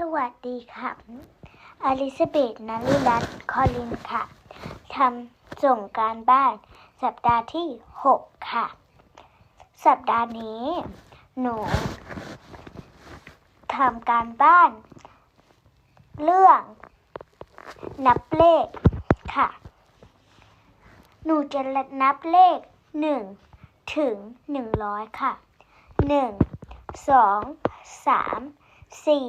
สวัสดีค่ะอลิซาเบธนาริรัตน์คอลินค่ะ ทำส่งการบ้านสัปดาห์ที่ 6 ค่ะ สัปดาห์นี้ หนูทำการบ้าน เรื่อง นับเลขค่ะ หนูจะนับเลข 1 ถึง 100 ค่ะ 1 2 3สี่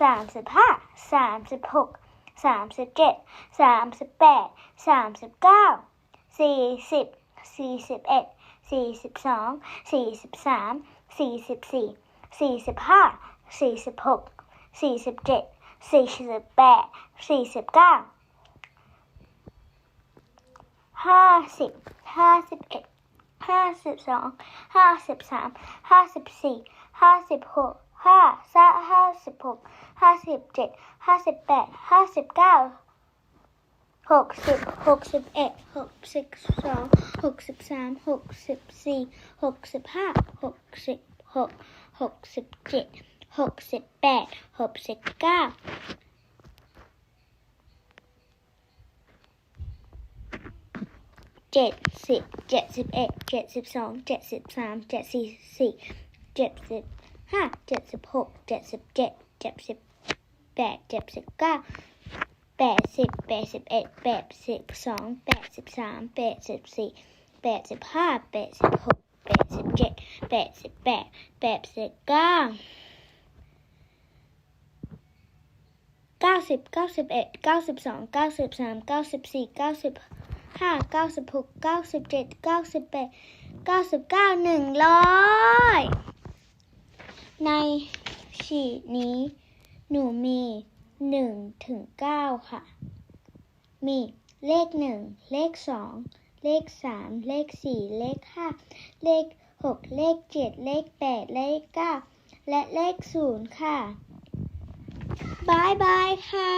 สามสิบห้าสามสิบหกสามสิบเจ็ดสามสิบแปดสามสิบเก้าสี่สิบสี่สิบเอ็ดสี่สิบสองสี่สิบสามสี่สิบสี่สี่สิบห้าสี่สิบหกสี่สิบเจ็ดสี่สิบแปดสี่สิบเก้าห้าสิบห้าสิบเอ็ดห้าสิบสองห้าสิบสามห้าสิบสี่ห้าสิบหก ห้าซะห้าสิบหกห้าสิบเจ็ดห้าสิบแปดห้าสิบเก้าหกสิบหกสิบเอ็ดหกสิบสองหกสิบสามหกสิบสี่หกสิบห้าหกสิบหกหกสิบเจ็ดหกสิบแปดหกสิบเก้าเจ็ดสิบเจ็ดสิบเอ็ดเจ็ดสิบสองเจ็ดสิบสามเจ็ดสิบสี่เจ็ดสิบ ห้าเจ็ดสิบหกเจ็ดสิบเจ็ดเจ็ดสิบแปดเจ็ดสิบเก้าแปดสิบแปดสิบเอ็ดแปดสิบสองแปดสิบสามแปดสิบสี่แปดสิบห้าแปดสิบหกแปดสิบเจ็ดแปดสิบแปดแปดสิบเก้าเก้าสิบเก้าสิบเอ็ดเก้าสิบสองเก้าสิบสามเก้าสิบสี่เก้าสิบห้าเก้าสิบหกเก้าสิบเจ็ดเก้าสิบแปดเก้าสิบเก้าหนึ่งร้อย ในฉีดนี้ หนูมีหนึ่งถึงเก้าค่ะ มีเลขหนึ่งเลขสองเลขสามเลขสี่เลขห้าเลขหกเลขเจ็ดเลขแปดเลขเก้าและเลขศูนย์ค่ะบายบายค่ะ